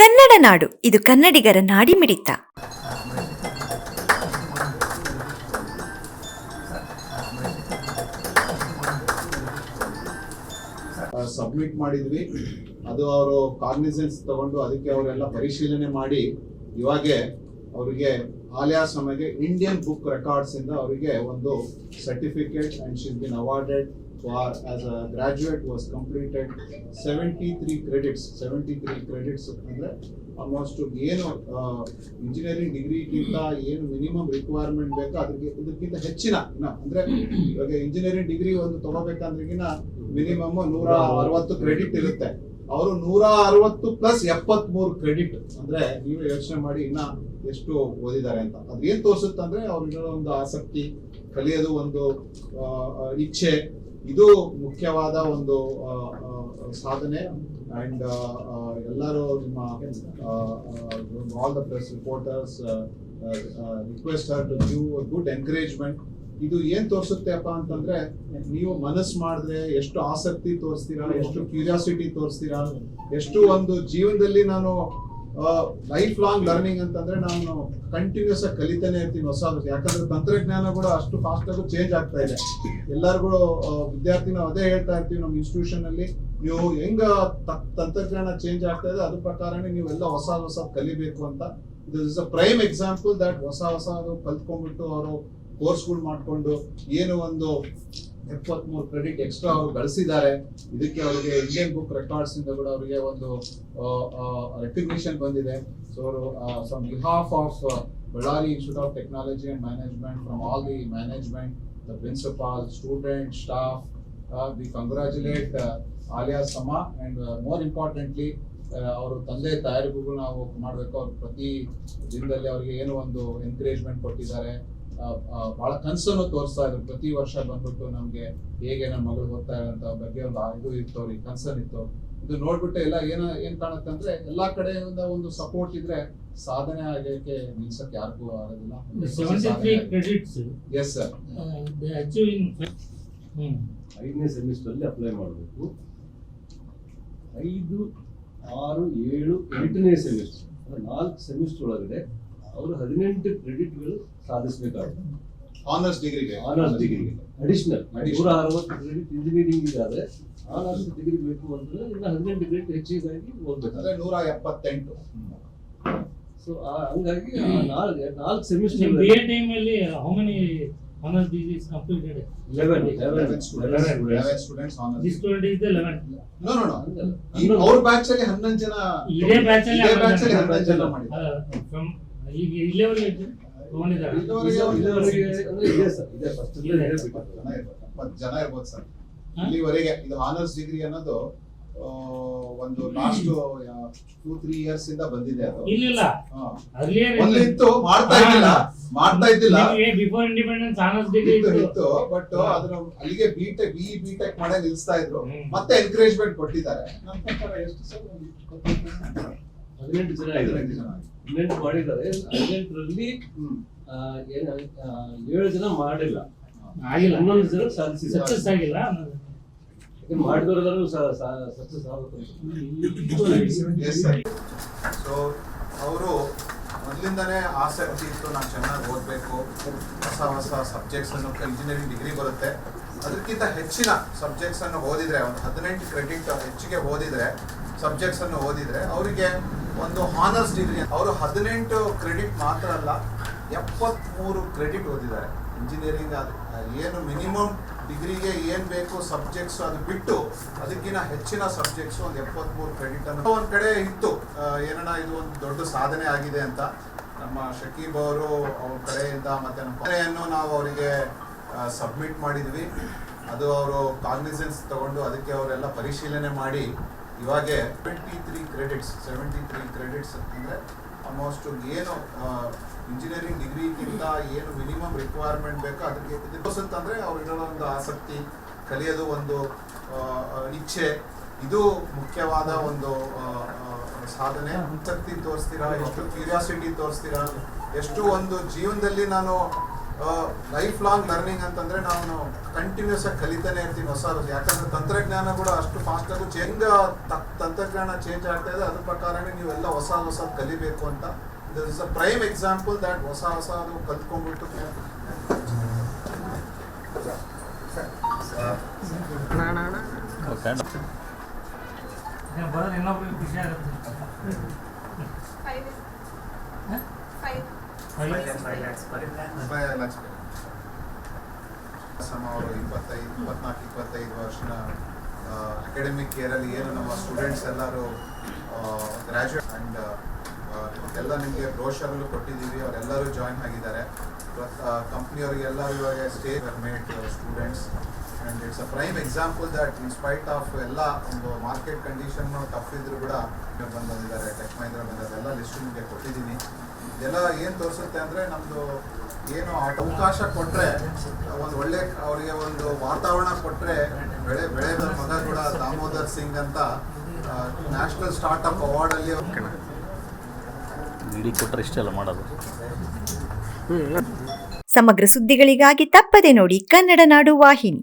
ಕನ್ನಡ ನಾಡು, ಇದು ಕನ್ನಡಿಗರ ನಾಡಿಮಿಡಿತ ಸಬ್ಮಿಟ್ ಮಾಡಿದ್ವಿ. ಅದು ಅವರು ಕಾಗ್ನಿಸೆನ್ಸ್ ತಗೊಂಡು ಅದಕ್ಕೆ ಅವರೆಲ್ಲ ಪರಿಶೀಲನೆ ಮಾಡಿ ಇವಾಗೆ ಅವರಿಗೆ ಆಲಿಯಾಸ್ ನಮಗೆ ಇಂಡಿಯನ್ ಬುಕ್ ರೆಕಾರ್ಡ್ಸ್ ಇಂದ ಅವರಿಗೆ ಒಂದು certificate and she'll been awarded for as a graduate was completed seventy three credits seventy three credits ಅಂದ್ರೆ ಆಲ್ಮೋಸ್ಟ್ ಏನು ಇಂಜಿನಿಯರಿಂಗ್ ಡಿಗ್ರಿಗಿಂತ ಏನು ಮಿನಿಮಮ್ ರಿಕ್ವೈರ್ಮೆಂಟ್ ಬೇಕೋ? ಅದಕ್ಕೆ ಇದಕ್ಕಿಂತ ಹೆಚ್ಚಿನ ಅಂದ್ರೆ ಇವಾಗ ಇಂಜಿನಿಯರಿಂಗ್ ಡಿಗ್ರಿ ಒಂದು ತಗೋಬೇಕಂದ್ರಿಗಿನ ಮಿನಿಮಮ್ ನೂರ ಅರವತ್ತು ಕ್ರೆಡಿಟ್ ಇರುತ್ತೆ. ಅವರು ನೂರ ಅರವತ್ತು ಪ್ಲಸ್ ಎಪ್ಪತ್ತ್ ಮೂರು ಕ್ರೆಡಿಟ್ ಅಂದ್ರೆ ನೀವು ಯೋಚನೆ ಮಾಡಿ ಇನ್ನ ಎಷ್ಟು ಓದಿದ್ದಾರೆ ಅಂತ. ಅದ್ ಏನ್ ತೋರಿಸುತ್ತೆ ಅಂದ್ರೆ ಅವ್ರಿಗೆ ಒಂದು ಆಸಕ್ತಿ, ಕಲಿಯೋದು ಒಂದು ಇಚ್ಛೆ. ಇದು ಮುಖ್ಯವಾದ ಒಂದು ಸಾಧನೆ. ಅಂಡ್ ಎಲ್ಲರೂ ನಿಮ್ಮ all the press reporters request are to good encouragement ಇದು ಏನ್ ತೋರಿಸುತ್ತೆಪ್ಪ ಅಂತಂದ್ರೆ, ನೀವು ಮನಸ್ಸು ಮಾಡಿದ್ರೆ ಎಷ್ಟು ಆಸಕ್ತಿ ತೋರಿಸ್ತೀರಾ, ಎಷ್ಟು ಕ್ಯೂರಿಯಾಸಿಟಿ ತೋರಿಸ್ತೀರಾ, ಎಷ್ಟು ಒಂದು ಜೀವನದಲ್ಲಿ ನಾನು ಲೈಫ್ ಲಾಂಗ್ ಲರ್ನಿಂಗ್ ಅಂತಂದ್ರೆ ನಾನು ಕಂಟಿನ್ಯೂಸ್ ಆಗಿ ಕಲಿತಾನೆ ಇರ್ತೀನಿ ಹೊಸ ಯಾಕಂದ್ರೆ ತಂತ್ರಜ್ಞಾನ ಕೂಡ ಅಷ್ಟು ಫಾಸ್ಟ್ ಆಗಿ ಚೇಂಜ್ ಆಗ್ತಾ ಇದೆ. ಎಲ್ಲರಿಗೂ ವಿದ್ಯಾರ್ಥಿ ನಾವು ಅದೇ ಹೇಳ್ತಾ ಇರ್ತೀವಿ ನಮ್ಮ ಇನ್ಸ್ಟಿಟ್ಯೂಷನ್ ಅಲ್ಲಿ, ನೀವು ಹೆಂಗ ತಂತ್ರಜ್ಞಾನ ಚೇಂಜ್ ಆಗ್ತಾ ಇದೆ, ಅದ್ರ ಪ್ರಕಾರನೇ ನೀವೆಲ್ಲ ಹೊಸ ಹೊಸ ಕಲಿಬೇಕು ಅಂತ. This is a prime example that ಹೊಸ ಹೊಸ ಕಲ್ತ್ಕೊಂಡ್ಬಿಟ್ಟು ಅವರು ಕೋರ್ಸ್ಗಳು ಮಾಡಿಕೊಂಡು ಏನು ಒಂದು ಎಪ್ಪತ್ಮೂರು ಕ್ರೆಡಿಟ್ ಎಕ್ಸ್ಟ್ರಾ ಅವರು ಗಳಿಸಿದ್ದಾರೆ. ಇದಕ್ಕೆ ಅವರಿಗೆ ಇಂಡಿಯನ್ ಬುಕ್ ರೆಕಾರ್ಡ್ಸ್ ಇಂದ ಕೂಡ ಅವರಿಗೆ ಒಂದು ರೆಕಗ್ನಿಷನ್ ಬಂದಿದೆ. ಸೊ ಅವರು from behalf of Bellary institute of technology and management from all the management the principal student staff we congratulate Alia ಸಮ ಅಂಡ್ ಮೋರ್ ಇಂಪಾರ್ಟೆಂಟ್ಲಿ ಅವರು ತಂದೆ ತಾಯರಿಗೂ ನಾವು ಮಾಡಬೇಕು. ಅವ್ರು ಪ್ರತಿ ದಿನದಲ್ಲಿ ಅವರಿಗೆ ಏನು ಒಂದು ಎನ್ಕರೇಜ್ಮೆಂಟ್ ಕೊಟ್ಟಿದ್ದಾರೆ. ಬಹಳ ಕನಸನ್ನು ತೋರಿಸ್ತಾ ಇದ್ರು. ಪ್ರತಿ ವರ್ಷ ಬಂದ್ಬಿಟ್ಟು ನಮ್ಗೆ ಹೇಗೆ ನಮ್ಮ ಮಗಳು ಓದ್ತಾ ಇರೋಂತ ಬಗ್ಗೆ ಒಂದು ಇದು ಇತ್ತು ಅವ್ರಿಗೆ ಕನ್ಸರ್ನ್ ಇತ್ತು ಇದು ನೋಡ್ಬಿಟ್ಟು ಎಲ್ಲ ಏನ ಏನ್ ಕಾಣುತ್ತೆ ಅಂದ್ರೆ ಎಲ್ಲಾ ಕಡೆಯಿಂದ ಒಂದು ಸಪೋರ್ಟ್ ಇದ್ರೆ ಸಾಧನೆ ಆಗಕ್ಕೆ ನಿಲ್ಸಕ್ ಯಾರಿಗೂ ಆಗೋದಿಲ್ಲ. ಎಸ್ ಸರ್ ಐದನೇ ಸೆಮಿಸ್ಟರ್ ಅಲ್ಲಿ ಅಪ್ಲೈ ಮಾಡಬೇಕು. ಐದು ಆರು ಏಳು ಎಂಟನೇ ಸೆಮಿಸ್ಟರ್ ನಾಲ್ಕು ಸೆಮಿಸ್ಟರ್ ಒಳಗಡೆ ಅವರು ಹದಿನೆಂಟು ಕ್ರೆಡಿಟ್ಗಳು ಸಾಧಿಸಬೇಕಾಗುತ್ತೆ. ಆನರ್ಸ್ ಡಿಗ್ರಿಗೆ ಆನರ್ಸ್ ಡಿಗ್ರಿಗೆ ಅಡಿಷನಲ್. ನೂರ ಅರವತ್ತು ಕ್ರೆಡಿಟ್ ಇಂಜಿನಿಯರಿಂಗ್ ಇದಾದ್ರೆ ಆನರ್ಸ್ ಡಿಗ್ರಿ ಬೇಕು ಅಂದ್ರೆ ಇನ್ನು ಹದಿನೆಂಟು ಕ್ರೆಡಿಟ್ ಹೆಚ್ಚಿಗಾಗಿ ಓದ್ಬೇಕು ಅಂದ್ರೆ ನೂರ ಎಪ್ಪತ್ತೆಂಟು. ಸೊ ಹಂಗಾಗಿ ಆ ನಾಲ್ಕು ನಾಲ್ಕು ಸೆಮಿಸ್ಟರ್ ಬಿ ಎ ಟೈಮ್ ಅಲ್ಲಿ how many honours degree completed eleven eleven students eleven eleven students honours this student is the eleven no no no ಈ ಅವ್ರ ಬ್ಯಾಚ್ ಅಲ್ಲಿ ಹನ್ನೊಂದು ಜನ ಇದೇ ಬ್ಯಾಚ್ ಅಲ್ಲಿ ಇದೇ ಬ್ಯಾಚ್ ಅಲ್ಲಿ ಹನ್ನೊಂದು ಹನ್ನೊಂದು ಜನ ಮಾಡಿದ್ದಾರೆ. ಫ್ರಮ್ ಈಗ ಇಲ್ಲಿವರೆಗೆ ತಗೊಂಡಿದ್ದಾರೆ? ಇಲ್ಲಿವರೆಗೆ ಅಂದ್ರೆ ಇದೆ ಸರ್ ಇದೆ ಫಸ್ಟ್ ಇದೆ. ಜನ ಇರ್ಬೋದು, ಸರ್. ಇಲ್ಲಿವರೆಗೆ ಇದು ಆನರ್ಸ್ ಡಿಗ್ರಿ ಅನ್ನೋದು ಒಂದು ಲಾಸ್ಟ್ ಟೂ ತ್ರೀ ಇಯರ್ಸ್ ಇಂದ ಬಂದಿದೆ ಅದು. ಅರ್ಲಿಯರ್ ಮೊದ್ಲು ಇತ್ತು ಮಾಡ್ತಾ ಇದ್ದಿಲ್ಲ. ಮಾಡ್ತಾ ಇದ್ದಿಲ್ಲ. ಬಿಫೋರ್ ಇಂಡಿಪೆಂಡೆನ್ಸ್ ಆನರ್ಸ್ ಡಿಗ್ರಿ ಇತ್ತು ಬಟ್ ಅದನ್ನ ಅಲ್ಲಿಗೆ ಬಿ ಟೆಕ್ ಬಿ ಬಿಟೆಕ್ ಮಾಡೇ ನಿಲ್ಸ್ತಾ ಇದ್ರು. ಮತ್ತೆ ಎನ್ಕರೇಜ್ಮೆಂಟ್ ಕೊಟ್ಟಿದ್ದಾರೆ. ನಮ್ಮ ಪ್ರಕಾರ ಎಷ್ಟು ಸರ್ ಇಪ್ಪತ್ತು ಹದಿನೆಂಟು ಜನ ಹದಿನೆಂಟು ಜನ ಆಗಿದೆ. ಹದಿನೆಂಟು ಮಾಡಿದ್ದಾರೆ. ಹದಿನೆಂಟರಲ್ಲಿ ಏನು ಆ, ಏಳು ಜನ ಮಾಡಿಲ್ಲ. ಆಗಿಲ್ಲ. ಹನ್ನೊಂದು ಜನ ಸಾಧಿಸಿ ಸಕ್ಸಸ್ ಆಗಿಲ್ಲ. ಮಾಡಿದವರೆಲ್ಲರೂ ಸಕ್ಸಸ್ ಎಸ್ ಸರ್ ಸೊ ಅವರು ಮೊದಲಿಂದನೇ ಆಸಕ್ತಿ ಇತ್ತು. ನಾನು ಚೆನ್ನಾಗಿ ಓದಬೇಕು. ಹೊಸ ಹೊಸ ಸಬ್ಜೆಕ್ಟ್ಸ್ ಅನ್ನು ಇಂಜಿನಿಯರಿಂಗ್ ಡಿಗ್ರಿ ಬರುತ್ತೆ. ಅದಕ್ಕಿಂತ ಹೆಚ್ಚಿನ ಸಬ್ಜೆಕ್ಟ್ಸ್ ಅನ್ನು ಓದಿದ್ರೆ, ಒಂದು ಹದಿನೆಂಟು ಕ್ರೆಡಿಟ್ ಹೆಚ್ಚಿಗೆ ಓದಿದ್ರೆ ಸಬ್ಜೆಕ್ಟ್ಸ್ ಅನ್ನು ಓದಿದ್ರೆ ಅವರಿಗೆ ಒಂದು ಹಾನರ್ಸ್ ಡಿಗ್ರಿ ಅವರು ಹದಿನೆಂಟು ಕ್ರೆಡಿಟ್ ಮಾತ್ರ ಅಲ್ಲ ಎಪ್ಪತ್ತ್ಮೂರು ಕ್ರೆಡಿಟ್ ಓದಿದ್ದಾರೆ. ಇಂಜಿನಿಯರಿಂಗ್ ಅದು ಏನು ಮಿನಿಮಮ್ ಡಿಗ್ರಿಗೆ ಏನು ಬೇಕು ಸಬ್ಜೆಕ್ಟ್ಸ್ ಅದು ಬಿಟ್ಟು, ಅದಕ್ಕಿಂತ ಹೆಚ್ಚಿನ ಸಬ್ಜೆಕ್ಟ್ಸ್ ಒಂದು ಎಪ್ಪತ್ತ್ಮೂರು ಕ್ರೆಡಿಟ್ ಅನ್ನು. ಒಂದು ಕಡೆ ಇತ್ತು ಏನಣ್ಣ ಇದು ಒಂದು ದೊಡ್ಡ ಸಾಧನೆ ಆಗಿದೆ ಅಂತ. ನಮ್ಮ ಶಕೀಬ್ ಅವರು ಅವ್ರ ಕಡೆಯಿಂದ ಮತ್ತೆ ನಮ್ಮ ನಾವು ಅವರಿಗೆ ಸಬ್ಮಿಟ್ ಮಾಡಿದ್ವಿ. ಅದು ಅವರು ಕಾಗ್ನಿಸೆನ್ಸ್ ತಗೊಂಡು ಅದಕ್ಕೆ ಅವರೆಲ್ಲ ಪರಿಶೀಲನೆ ಮಾಡಿ. ಇವಾಗೆ twenty three credits seventy three credits ಅಂತಂದರೆ ಆಲ್ಮೋಸ್ಟ್ ಏನು ಇಂಜಿನಿಯರಿಂಗ್ ಡಿಗ್ರಿಗಿಂತ ಏನು ಮಿನಿಮಮ್ ರಿಕ್ವೈರ್ಮೆಂಟ್ ಬೇಕೋ ಅದಕ್ಕೆ ಅಂದರೆ ಅವ್ರಿಗಿರೋ ಒಂದು ಆಸಕ್ತಿ, ಕಲಿಯೋದು ಒಂದು ಇಚ್ಛೆ. ಇದು ಮುಖ್ಯವಾದ ಒಂದು ಸಾಧನೆ. ಆಸಕ್ತಿ ತೋರಿಸ್ತೀರಾ, ಎಷ್ಟು ಕ್ಯೂರಿಯಾಸಿಟಿ ತೋರಿಸ್ತೀರಾ, ಎಷ್ಟು ಒಂದು ಜೀವನದಲ್ಲಿ ನಾನು ಲೈಫ್ ಲಾಂಗ್ ಲರ್ನಿಂಗ್ ಅಂತಂದ್ರೆ ನಾವು ಕಂಟಿನ್ಯೂಸ್ ಆಗಿ ಕಲಿತಾನೆ ಇರ್ತೀವಿ ಹೊಸ ಯಾಕಂದರೆ ತಂತ್ರಜ್ಞಾನ ಕೂಡ ಅಷ್ಟು ಫಾಸ್ಟ್ ಆಗು ಹೆಂಗ ತಂತ್ರಜ್ಞಾನ ಚೇಂಜ್ ಆಗ್ತಾ ಇದೆ ಅದ್ರ ಪ್ರಕಾರನೇ ನೀವೆಲ್ಲ ಹೊಸ ಹೊಸ ಕಲಿಬೇಕು ಅಂತ this is a prime example that ಹೊಸ ಹೊಸ ಅದು ಕಲ್ತ್ಕೊಂಡ್ಬಿಟ್ಟು ಇನ್ನೊಬ್ರಿಗೆ ಖುಷಿ ಆಗುತ್ತೆ Five. Huh? Five. ಸಮ ಅವರು ಇಪ್ಪತ್ತೈದು ಇಪ್ಪತ್ನಾಲ್ಕು ಇಪ್ಪತ್ತೈದು ವರ್ಷನ ಅಕಾಡೆಮಿಕ್ ಇಯರಲ್ಲಿ ಏನು ನಮ್ಮ ಸ್ಟೂಡೆಂಟ್ಸ್ ಎಲ್ಲರೂ ಗ್ರ್ಯಾಜುಯೇಟ್ ಆ್ಯಂಡ್ ಎಲ್ಲ ನಿಮಗೆ ಬ್ರೋಷರ್ಗಳು ಕೊಟ್ಟಿದ್ದೀವಿ ಅವರೆಲ್ಲರೂ ಜಾಯಿನ್ ಆಗಿದ್ದಾರೆ ಕಂಪ್ನಿಯವ್ರಿಗೆ ಎಲ್ಲರೂ ಇವಾಗ stage made students and it's a prime example that in spite of ಎಲ್ಲ ಒಂದು ಮಾರ್ಕೆಟ್ ಕಂಡೀಷನ್ ಟಫ್ ಇದ್ರು ಕೂಡ ಬಂದು ಬಂದಿದ್ದಾರೆ ಟೆಕ್ ಮಹಿಂದ್ರ ಬಂದಿದ್ದಾರೆ ಎಲ್ಲ ಲಿಸ್ಟ್ ನಿಮಗೆ ಕೊಟ್ಟಿದ್ದೀನಿ. ಇದೆಲ್ಲ ಏನು ತೋರಿಸುತ್ತೆ ಅಂದರೆ ನಮ್ಮದು ಏನು ಅವಕಾಶ ಕೊಟ್ಟರೆ ಒಂದು ಒಳ್ಳೆ ಅವರಿಗೆ ಒಂದು ವಾತಾವರಣ ಕೊಟ್ಟರೆ ಬೆಳೆ ಬೆಳೆದ ಮಗ ಕೂಡ ದಾಮೋದರ್ ಸಿಂಗ್ ಅಂತ ನ್ಯಾಷನಲ್ ಸ್ಟಾರ್ಟ್ಅಪ್ ಅವಾರ್ಡಲ್ಲಿ ಇಡೀ ಕೊಟ್ಟರೆ ಇಷ್ಟೆಲ್ಲ ಮಾಡೋದು. ಸಮಗ್ರ ಸುದ್ದಿಗಳಿಗಾಗಿ ತಪ್ಪದೆ ನೋಡಿ ಕನ್ನಡ ನಾಡು ವಾಹಿನಿ.